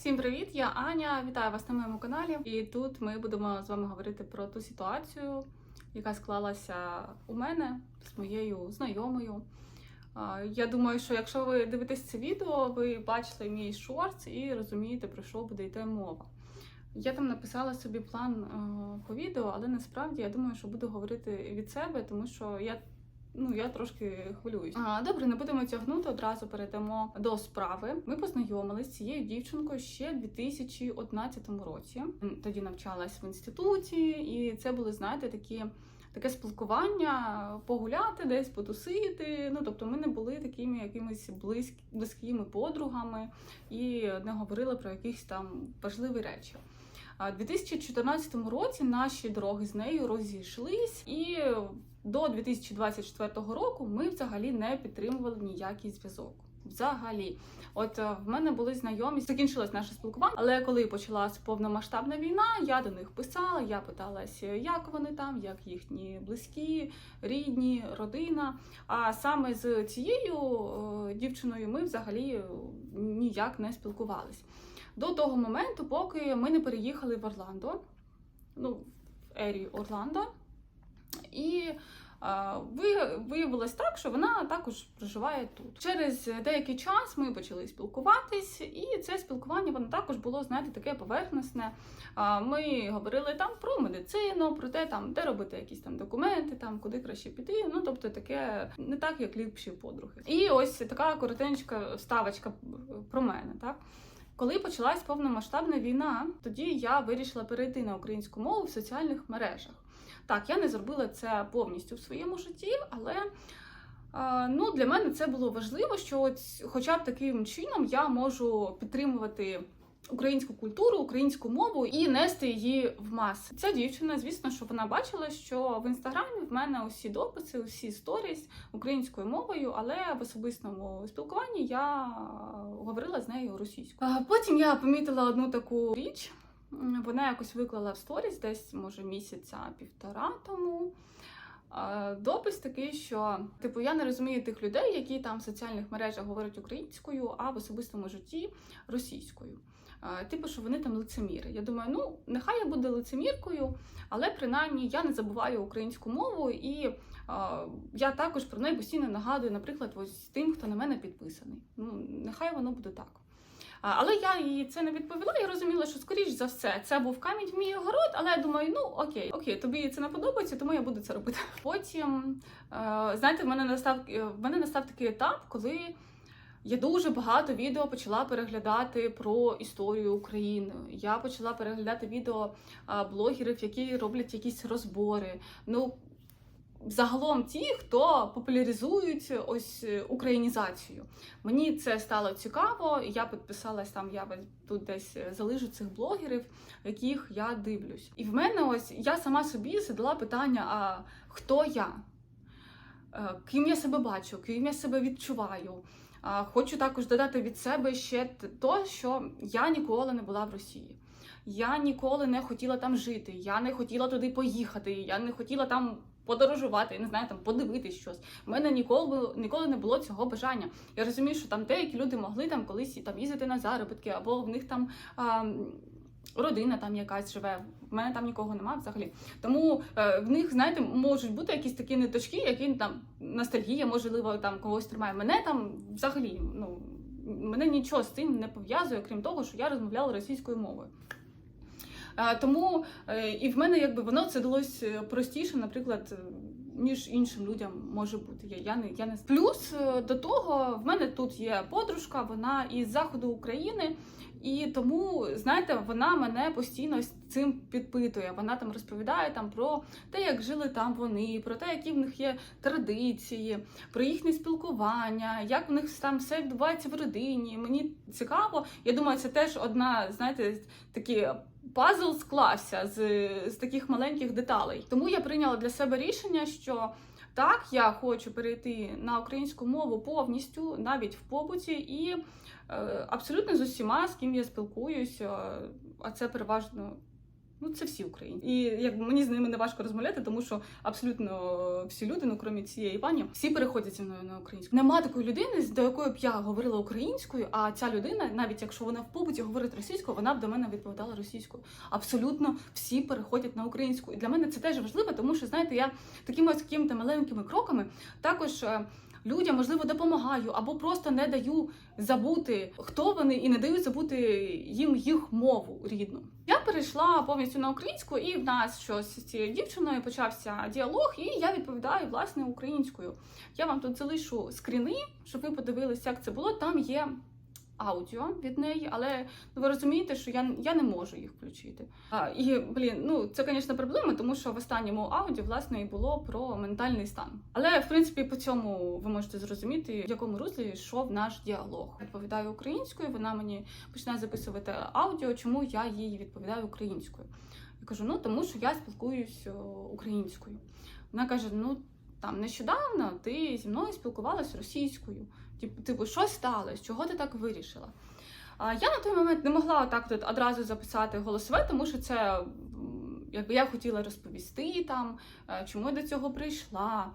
Всім привіт! Я Аня. Вітаю вас на моєму каналі. І тут ми будемо з вами говорити про ту ситуацію, яка склалася у мене з моєю знайомою. Я думаю, що якщо ви дивитесь це відео, ви бачили мій шортс і розумієте, про що буде йти мова. Я там написала собі план е, по відео, але насправді я думаю, що буду говорити від себе, тому що я. Ну, я трошки хвилююсь. А, добре, не будемо тягнути, одразу перейдемо до справи. Ми познайомились з цією дівчинкою ще в 2011 році. Тоді навчалась в інституті, і це були, знаєте, такі. Таке спілкування, погуляти, десь потусити. Ну тобто, ми не були такими якимись близькі, близькими подругами і не говорили про якісь там важливі речі. У 2014 році наші дороги з нею розійшлись, і до 2024 року ми взагалі не підтримували ніякий зв'язок. Взагалі, от е, в мене були знайомі, закінчилось наше спілкування. Але коли почалась повномасштабна війна, я до них писала, я питалася, як вони там, як їхні близькі, рідні, родина. А саме з цією е, дівчиною ми взагалі ніяк не спілкувались. До того моменту, поки ми не переїхали в Орландо, ну, в ері Орландо. І виявилось так, що вона також проживає тут. Через деякий час ми почали спілкуватись, і це спілкування воно також було, знаєте, таке поверхностне. Ми говорили там про медицину, про те, там, де робити якісь там документи, там куди краще піти. Ну тобто таке не так, як ліпші подруги. І ось така коротенька вставочка про мене, так. Коли почалась повномасштабна війна, тоді я вирішила перейти на українську мову в соціальних мережах. Так, я не зробила це повністю в своєму житті, але е, ну, для мене це було важливо, що от, хоча б таким чином я можу підтримувати українську культуру, українську мову і нести її в маси. Ця дівчина, звісно, що вона бачила, що в інстаграмі в мене усі дописи, усі сторіс українською мовою, але в особистому спілкуванні я е, говорила з нею російською. Потім я помітила одну таку річ. Вона якось виклала в сторіс десь, може, місяця півтора тому. Допис такий, що типу я не розумію тих людей, які там в соціальних мережах говорять українською, а в особистому житті російською. Типу, що вони там лицеміри. Я думаю, ну нехай я буду лицеміркою, але принаймні я не забуваю українську мову, і а, я також про неї постійно нагадую, наприклад, ось тим, хто на мене підписаний. Ну нехай воно буде так. Але я їй це не відповіла. Я розуміла, що скоріш за все це був камінь в мій огород, але я думаю, ну окей, окей, тобі це не подобається, тому я буду це робити. Потім, е, знаєте, в мене настав е, в мене настав такий етап, коли я дуже багато відео почала переглядати про історію України. Я почала переглядати відео блогерів, які роблять якісь розбори. Ну загалом ті, хто популяризують ось е, українізацію. Мені це стало цікаво. Я підписалась там. Я тут десь е, залежу цих блогерів, яких я дивлюсь. І в мене ось я сама собі задала питання: а хто я? Е, Ким я себе бачу, ким я себе відчуваю. Хочу також додати від себе ще то, що я ніколи не була в Росії. Я ніколи не хотіла там жити, я не хотіла туди поїхати, я не хотіла там подорожувати, я не знаю, там подивитись щось. У мене ніколи ніколи не було цього бажання. Я розумію, що там деякі люди могли там колись там їздити на заробітки, або в них там. А, Родина там якась живе, в мене там нікого немає взагалі. Тому е, в них, знаєте, можуть бути якісь такі ниточки, які там ностальгія, можливо, там когось тримає. Мене там взагалі, ну мене нічого з цим не пов'язує, крім того, що я розмовляла російською мовою. Е, тому е, і в мене якби воно це далось е, простіше, наприклад, ніж іншим людям може бути. Я, я не я не плюс до того, в мене тут є подружка, вона із заходу України. І тому, знаєте, вона мене постійно цим підпитує. Вона там розповідає там про те, як жили там вони, про те, які в них є традиції, про їхнє спілкування, як в них там все відбувається в родині. Мені цікаво. Я думаю, це теж одна, знаєте, такі. Пазл склався з, з таких маленьких деталей. Тому я прийняла для себе рішення, що так, я хочу перейти на українську мову повністю, навіть в побуті, і е, абсолютно з усіма, з ким я спілкуюся, а це переважно Ну, це всі українці. І якби мені з ними не важко розмовляти, тому що абсолютно всі люди, ну крім цієї пані, всі переходять зі мною на українську. Нема такої людини, до якої б я говорила українською, а ця людина, навіть якщо вона в побуті говорить російською, вона б до мене відповідала російською. Абсолютно всі переходять на українську. І для мене це теж важливо, тому що знаєте, я такими ось такими маленькими кроками також. Людям можливо допомагаю або просто не даю забути, хто вони, і не даю забути їм їх мову рідну. Я перейшла повністю на українську, і в нас щось з цією дівчиною почався діалог, і я відповідаю власне українською. Я вам тут залишу скріни, щоб ви подивилися, як це було. Там є аудіо від неї, але ну, ви розумієте, що я, я не можу їх включити. А, і блін, ну це, звісно, проблема, тому що в останньому аудіо власне і було про ментальний стан. Але в принципі по цьому ви можете зрозуміти, в якому руслі йшов наш діалог. Відповідаю українською. Вона мені починає записувати аудіо, чому я їй відповідаю українською. Я кажу: ну тому що я спілкуюсь українською. Вона каже: ну там нещодавно ти зі мною спілкувалась російською. Типу, що сталося? Чого ти так вирішила? Я на той момент не могла так тут одразу записати голосове, тому що це якби я хотіла розповісти там, е, чому я до цього прийшла,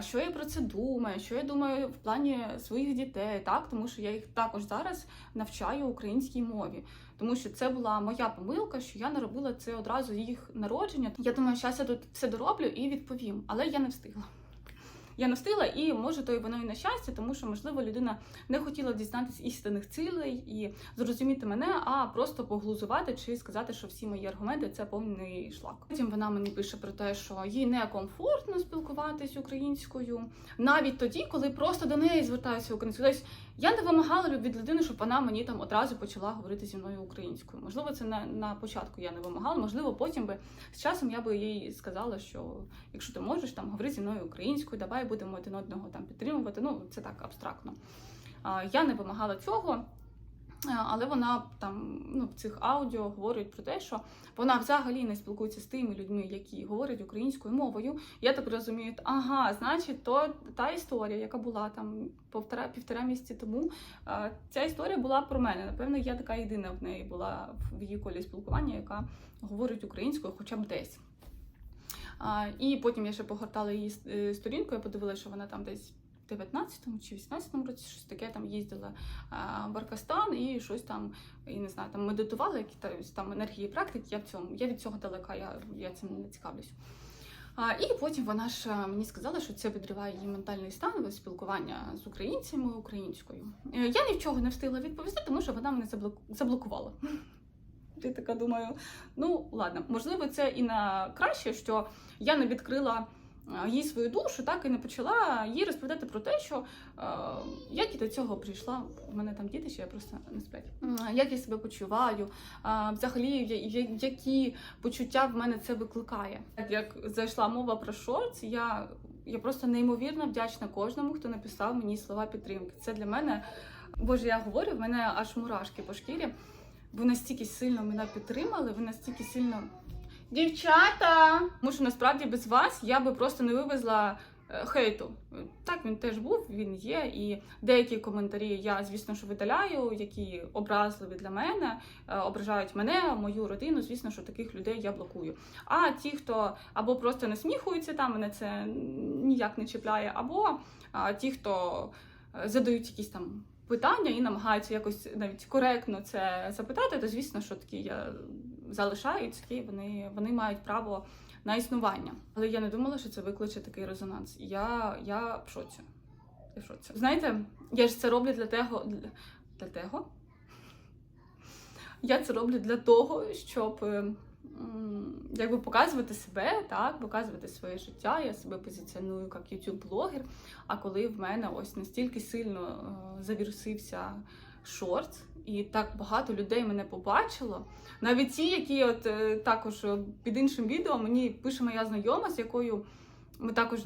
що я про це думаю, що я думаю в плані своїх дітей, так тому що я їх також зараз навчаю українській мові. Тому що це була моя помилка, що я не робила це одразу їх народження. Я думаю, зараз я тут все дороблю і відповім, але я не встигла. Я не і може то і воно і на щастя, тому що можливо людина не хотіла дізнатися істинних цілей і зрозуміти мене, а просто поглузувати чи сказати, що всі мої аргументи це повний шлак. Потім вона мені пише про те, що їй некомфортно спілкуватись українською, навіть тоді, коли просто до неї звертаюся українською. Тобто я не вимагала від людини, щоб вона мені там одразу почала говорити зі мною українською. Можливо, це на, на початку я не вимагала. Можливо, потім би з часом я би їй сказала, що якщо ти можеш там говори зі мною українською, давай будемо один одного там підтримувати. Ну це так абстрактно. Я не вимагала цього. Але вона там ну, в цих аудіо говорить про те, що вона взагалі не спілкується з тими людьми, які говорять українською мовою. Я так розумію, ага, значить, то та історія, яка була там півтора, півтора місяці тому, ця історія була про мене. Напевно, я така єдина в неї була в її колі спілкування, яка говорить українською, хоча б десь. І потім я ще погортала її е, сторінку, я подивилася, що вона там десь в 19-му чи 18-му році щось таке там їздила в Аркастан і щось там, і не знаю, там медитувала, які там енергії практики. Я в цьому я від цього далека, я, я цим не цікавлюсь. А, і потім вона ж мені сказала, що це підриває її ментальний стан спілкування з українцями українською. Е, Я ні в чого не встигла відповісти, тому що вона мене заблокувала. Ти така думаю, ну ладно, можливо, це і на краще, що я не відкрила їй свою душу, так і не почала їй розповідати про те, що е, як я до цього прийшла. У мене там діти, ще я просто не сплять. Як я себе почуваю, а, взагалі, я- я- які почуття в мене це викликає. Як зайшла мова про шортс, я, я просто неймовірно вдячна кожному, хто написав мені слова підтримки. Це для мене, боже, я говорю, в мене аж мурашки по шкірі. Ви настільки сильно мене підтримали, ви настільки сильно. Дівчата! Тому що насправді без вас я би просто не вивезла е, хейту. Так, він теж був, він є. І деякі коментарі я, звісно, що видаляю, які образливі для мене, е, ображають мене, мою родину. Звісно, що таких людей я блокую. А ті, хто або просто насміхуються, там мене це ніяк не чіпляє, або ті, хто е, задають якісь там питання і намагаються якось навіть коректно це запитати, то звісно, що такі я залишаю, такі вони, вони мають право на існування. Але я не думала, що це викличе такий резонанс. Я, я в шоці. Я в шоці. Знаєте, я ж це роблю для того. Для, для того? Я це роблю для того, щоб е, якби показувати себе, так, показувати своє життя. Я себе позиціоную як YouTube-блогер. А коли в мене ось настільки сильно е, завірусився шорт, і так багато людей мене побачило. Навіть ті, які от е, також під іншим відео мені пише моя знайома, з якою ми також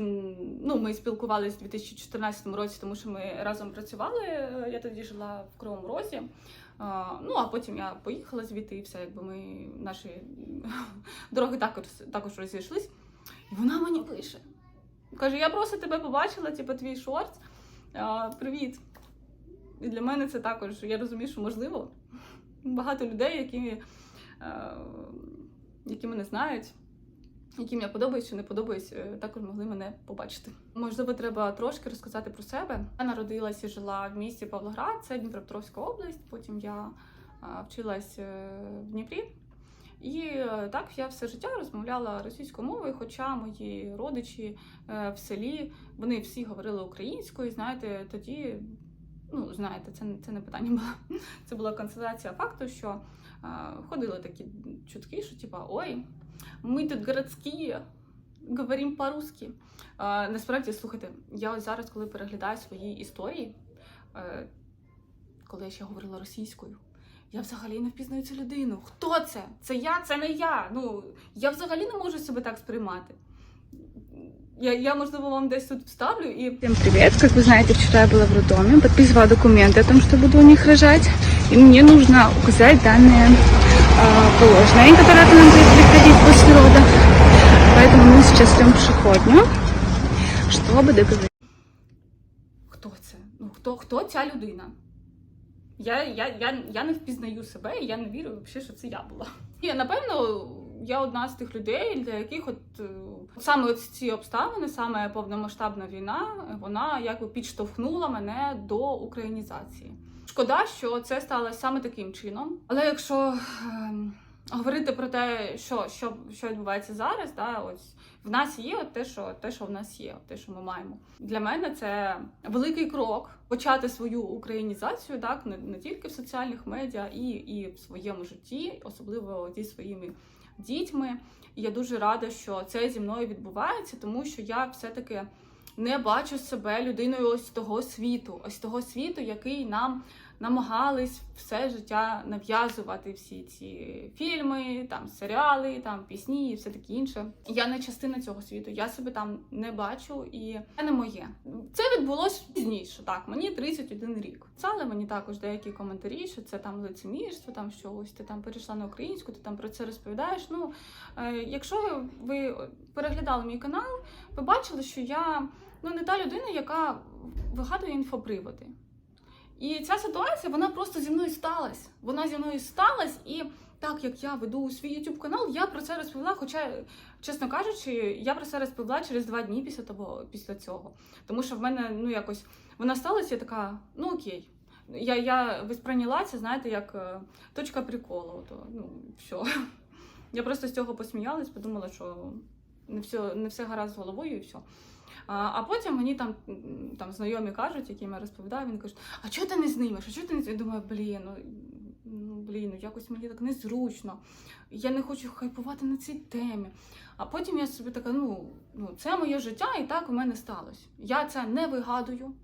ну, ми спілкувалися у 2014 році, тому що ми разом працювали. е, Я тоді жила в Кривому Розі. Ну, а потім я поїхала звідти, і все, якби ми наші дороги також, також розійшлись. І вона мені пише. Каже, я просто тебе побачила, типу, твій шорт. Привіт. І для мене це також, я розумію, що можливо. Багато людей, які е, які мене знають, яким я подобаюсь чи не подобаюсь, е, також могли мене побачити. Можливо, треба трошки розказати про себе. Я народилася і жила в місті Павлоград, це Дніпропетровська область. Потім я вчилась е, в Дніпрі. І е, так я все життя розмовляла російською мовою, хоча мої родичі в селі вони всі говорили українською. Знаєте, тоді, ну знаєте, це, це не питання було. Це була констатація факту, що ходили такі чутки, що типа ой, ми тут городські, говоримо по-русски. Насправді, слухайте, я ось зараз, коли переглядаю свої історії, е, коли я ще говорила російською. Я взагалі не впізнаю цю людину. Хто це? Це я, це не я. Ну я взагалі не можу себе так сприймати. Я, я можливо, вам десь тут вставлю і Всем привет! Как вы знаете, вчера я была в роддоме, подписывала документы о том, что буду у них рожать. И мне нужно указать данные э, положенные, которые к нам будет приходить после родов. Поэтому мы сейчас ждем пешеходню, чтобы договориться. хто це? Ну хто, хто ця людина? Я, я, я, я не впізнаю себе, і я не вірю взагалі, що це я була. І напевно, я одна з тих людей, для яких от е, саме от ці обставини, саме повномасштабна війна, вона якби підштовхнула мене до українізації. Шкода, що це сталося саме таким чином. Але якщо ем, говорити про те, що, що, що відбувається зараз, да, ось в нас є от те, що те, що в нас є, те, що ми маємо. Для мене це великий крок почати свою українізацію, так не, не тільки в соціальних медіа, і, і в своєму житті, особливо зі своїми дітьми. І я дуже рада, що це зі мною відбувається, тому що я все-таки не бачу себе людиною ось того світу, ось того світу, який нам намагались все життя нав'язувати всі ці фільми, там серіали, там пісні і все таке інше. Я не частина цього світу, я себе там не бачу, і це не моє. Це відбулось пізніше. Так, мені 31 рік. Писали мені також деякі коментарі, що це там лицемірство, там що ось ти там перейшла на українську, ти там про це розповідаєш. Ну е, якщо ви переглядали мій канал, ви бачили, що я ну не та людина, яка вигадує інфоприводи. І ця ситуація вона просто зі мною сталася. Вона зі мною сталася, і так як я веду свій YouTube канал, я про це розповіла. Хоча, чесно кажучи, я про це розповіла через два дні після того, після цього. Тому що в мене ну якось вона сталася, я така, ну окей. Я, я висприйняла це, знаєте, як е, точка приколу. То, ну, все. Я просто з цього посміялась, подумала, що не все, не все гаразд з головою і все. А, потім мені там, там знайомі кажуть, яким я розповідаю, він каже, а чого ти не знімеш? А чого ти не знімеш? Я думаю, блін, ну, ну блін, ну якось мені так незручно. Я не хочу хайпувати на цій темі. А потім я собі така, ну, ну це моє життя, і так у мене сталося. Я це не вигадую,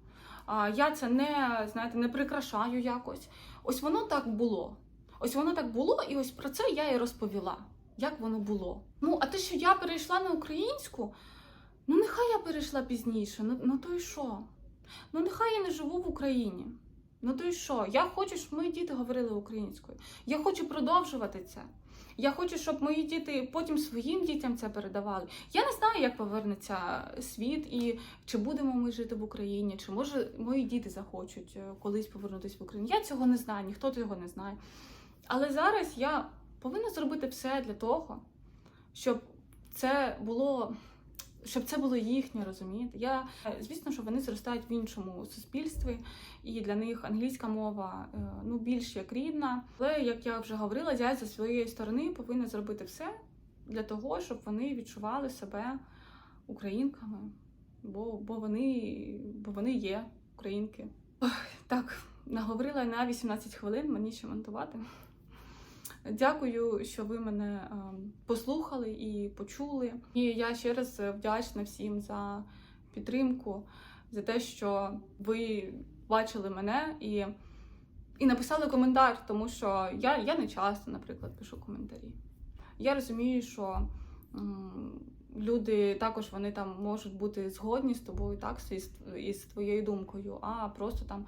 я це не, знаєте, не прикрашаю якось. Ось воно так було. Ось воно так було, і ось про це я і розповіла. Як воно було? Ну, а те, що я перейшла на українську, ну нехай я перейшла пізніше, ну, ну то й що? Ну нехай я не живу в Україні. Ну то й що? Я хочу, щоб мої діти говорили українською. Я хочу продовжувати це. Я хочу, щоб мої діти потім своїм дітям це передавали. Я не знаю, як повернеться світ і чи будемо ми жити в Україні, чи може мої діти захочуть е, колись повернутися в Україну. Я цього не знаю, ніхто цього не знає. Але зараз я повинна зробити все для того, щоб це було. Щоб це було їхнє, розумієте? Я е, звісно, що вони зростають в іншому суспільстві, і для них англійська мова е, ну більш як рідна. Але як я вже говорила, я зі своєї сторони повинна зробити все для того, щоб вони відчували себе українками, бо, бо вони бо вони є українки. Ох, так, наговорила на 18 хвилин, мені ще монтувати. Дякую, що ви мене ем, послухали і почули. І я ще раз вдячна всім за підтримку, за те, що ви бачили мене і, і написали коментар, тому що я, я не часто, наприклад, пишу коментарі. Я розумію, що люди також вони там можуть бути згодні з тобою, так, із, із твоєю думкою, а просто там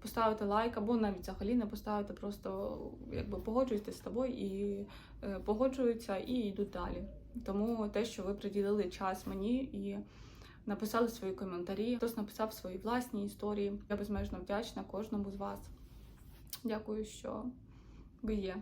поставити лайк або навіть взагалі не поставити, просто якби погоджуються з тобою і е, погоджуються і йдуть далі. Тому те, що ви приділили час мені і написали свої коментарі, хтось написав свої власні історії. Я безмежно вдячна кожному з вас. Дякую, що ви є.